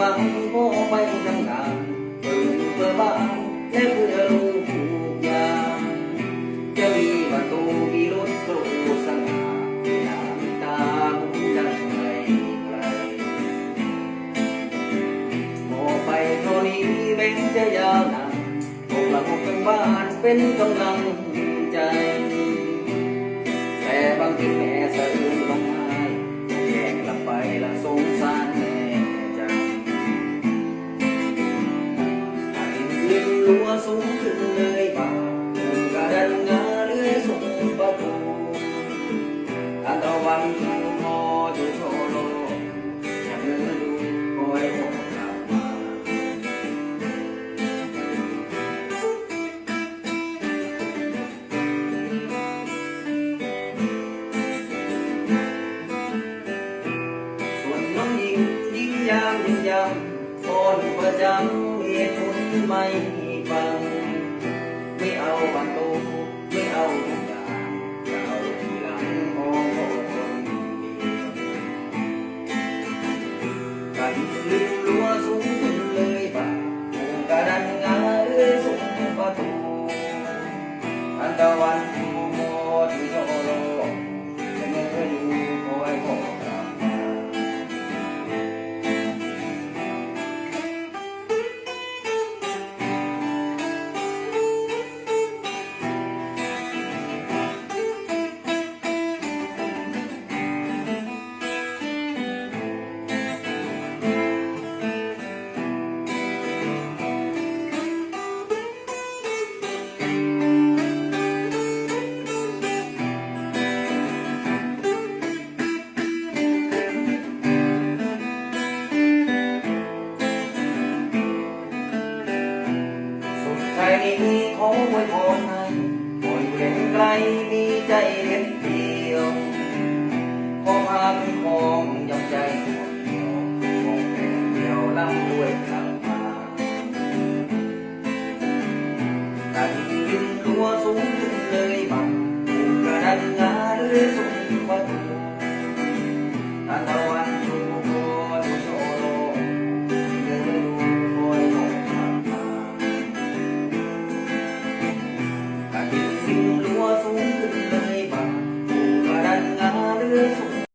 บางก็ไปทำงานเปิดบ้านและเพื่อเลี้ยงภูยากจะมีบ้านโ番も迷うが運は眠だろสが闇は扉とさが涙ตาないくらจังไปเท่านี้แม้จะยาวนานพวกเราทั้งบ้านเป็นกำลังใจแต่บางทีแม่สะอ วันชูพออยู่โชโลฉันเลือดูคอยโอกลับมาส่วนน้องหญิงยิงยามยิงยำตอนประจำเหตุผลไม่ฟัง ไม่เอาบันโตไม่เอาทุก นี้ขอไว้พรให้คนเห็นไกลมีใจเด็ดเดียวขอพาคุณของยำใจหัวเดียวมองเป็เดียวล่ำรวยกลับมากันดินรัวสูงขึ้นเลยบังผูกกระดันงาเรื่อยสุขกว่า